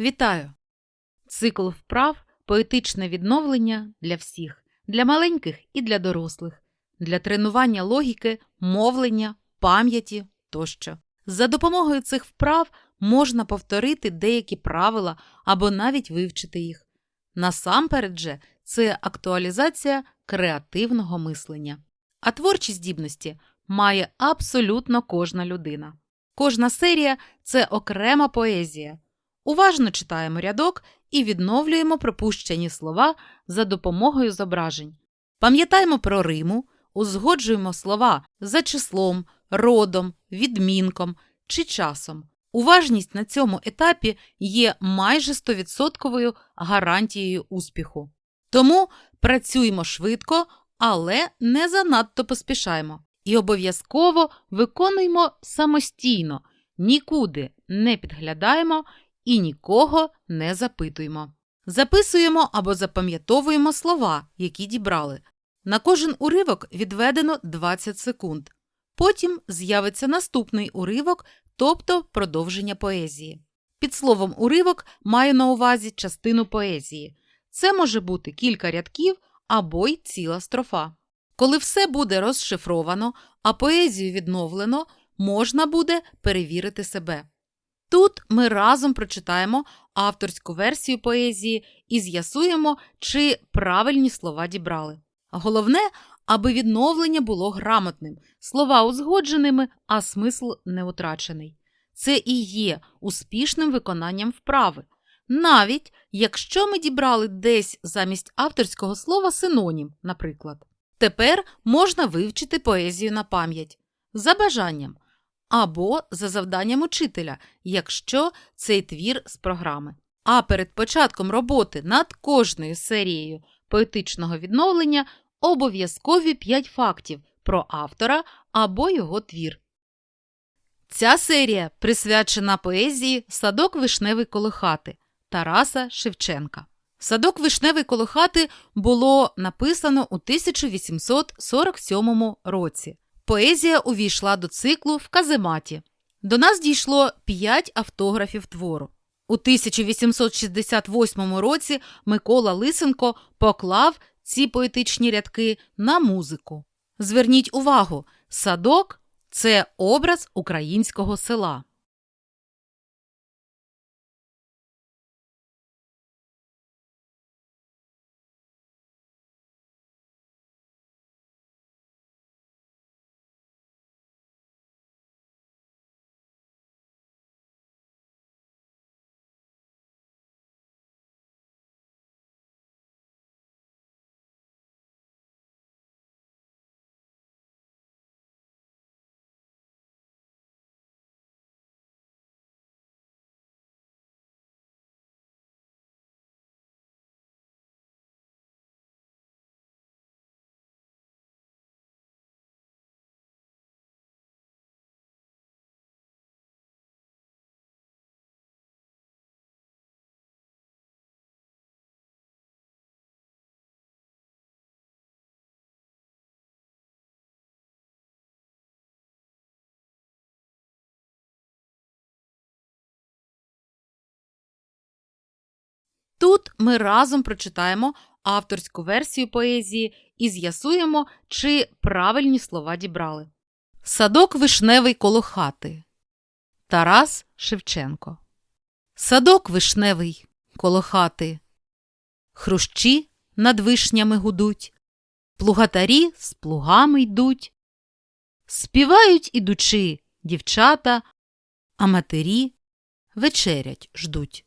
Вітаю! Цикл вправ поетичне відновлення для всіх, для маленьких і для дорослих, для тренування логіки, мовлення, пам'яті тощо. За допомогою цих вправ можна повторити деякі правила або навіть вивчити їх. Насамперед же це актуалізація креативного мислення. А творчі здібності має абсолютно кожна людина. Кожна серія це окрема поезія. Уважно читаємо рядок і відновлюємо пропущені слова за допомогою зображень. Пам'ятаємо про Риму, узгоджуємо слова за числом, родом, відмінком чи часом. Уважність на цьому етапі є майже 100% гарантією успіху. Тому працюємо швидко, але не занадто поспішаємо. І обов'язково виконуємо самостійно, нікуди не підглядаємо і нікого не запитуємо. Записуємо або запам'ятовуємо слова, які дібрали. На кожен уривок відведено 20 секунд. Потім з'явиться наступний уривок, тобто продовження поезії. Під словом уривок маю на увазі частину поезії. Це може бути кілька рядків або й ціла строфа. Коли все буде розшифровано, а поезію відновлено, можна буде перевірити себе. Тут ми разом прочитаємо авторську версію поезії і з'ясуємо, чи правильні слова дібрали. Головне, аби відновлення було грамотним, слова узгодженими, а смисл не утрачений. Це і є успішним виконанням вправи. Навіть якщо ми дібрали десь замість авторського слова синонім, наприклад. Тепер можна вивчити поезію на пам'ять за бажанням або за завданням учителя, якщо цей твір з програми. А перед початком роботи над кожною серією поетичного відновлення обов'язкові 5 фактів про автора або його твір. Ця серія присвячена поезії Садок вишневий коло хати Тараса Шевченка. Садок вишневий коло хати було написано у 1847 році. Поезія увійшла до циклу в казематі. До нас дійшло 5 автографів твору. У 1868 році Микола Лисенко поклав ці поетичні рядки на музику. Зверніть увагу, садок це образ українського села. Тут ми разом прочитаємо авторську версію поезії і з'ясуємо, чи правильні слова дібрали. Садок вишневий коло хати. Тарас Шевченко. Садок вишневий коло хати. Хрущі над вишнями гудуть, плугатарі з плугами йдуть. Співають ідучи дівчата, а матері вечерять ждуть.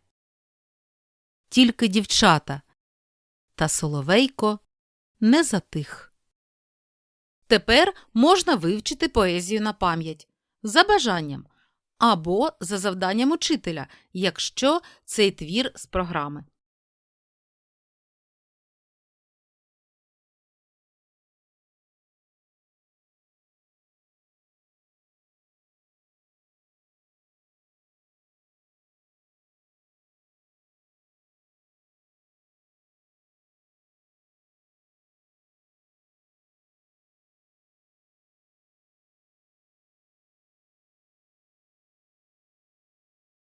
тільки дівчата, та Соловейко не затих. Тепер можна вивчити поезію на пам'ять за бажанням або за завданням учителя, якщо цей твір з програми.